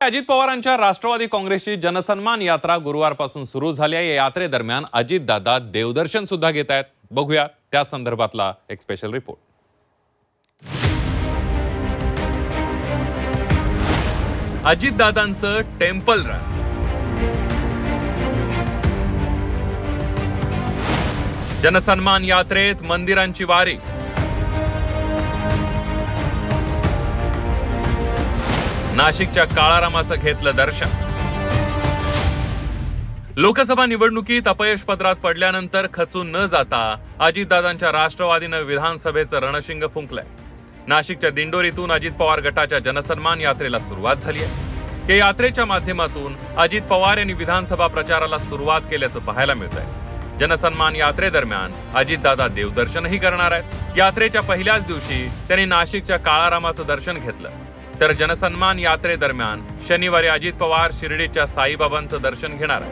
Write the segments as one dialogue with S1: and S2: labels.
S1: अजित पवारांच्या राष्ट्रवादी काँग्रेसची जनसन्मान यात्रा गुरुवारपासून सुरू झाली आहे. या यात्रेदरम्यान अजितदादा देवदर्शन सुद्धा घेत आहेत. बघूया त्या संदर्भातला एक स्पेशल रिपोर्ट अजितदादांचं टेम्पल रन जनसन्मान यात्रेत मंदिरांची वारी. नाशिकच्या काळारामाचं घेतलं दर्शन. लोकसभा निवडणुकीत अपयश पदरात पडल्यानंतर खचून न जाता अजितदादांच्या राष्ट्रवादीनं विधानसभेचं रणशिंग फुंकलंय. नाशिकच्या दिंडोरीतून अजित पवार गटाच्या जनसन्मान यात्रेला सुरुवात झाली आहे. या यात्रेच्या माध्यमातून अजित पवार यांनी विधानसभा प्रचाराला सुरुवात केल्याचं पाहायला मिळतंय. जनसन्मान यात्रेदरम्यान अजितदादा देवदर्शनही करणार आहेत. यात्रेच्या पहिल्याच दिवशी त्यांनी नाशिकच्या काळारामाचं दर्शन घेतलं. तर जनसन्मान यात्रेदरम्यान शनिवारी अजित पवार शिर्डीच्या साईबाबांचं दर्शन घेणार.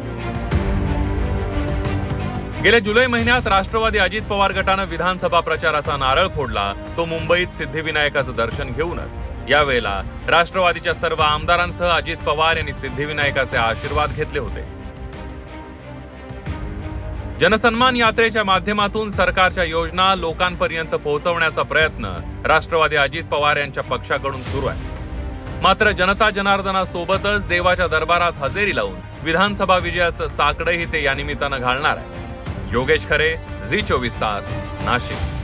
S1: गेल्या जुलै महिन्यात राष्ट्रवादी अजित पवार गटानं विधानसभा प्रचाराचा नारळ फोडला. तो मुंबईत सिद्धिविनायकाचं दर्शन घेऊनच. यावेळेला राष्ट्रवादीच्या सर्व आमदारांसह अजित पवार यांनी सिद्धिविनायकाचे आशीर्वाद घेतले होते. जनसन्मान यात्रेच्या माध्यमातून सरकारच्या योजना लोकांपर्यंत पोहोचवण्याचा प्रयत्न राष्ट्रवादी अजित पवार यांच्या पक्षाकडून सुरू आहे. मात्र जनता जनार्दनासोबतच देवाच्या दरबारात हजेरी लावून विधानसभा विजयाचं साकडंही ते या निमित्तानं घालणार आहे योगेश खरे झी चोवीस तास नाशिक.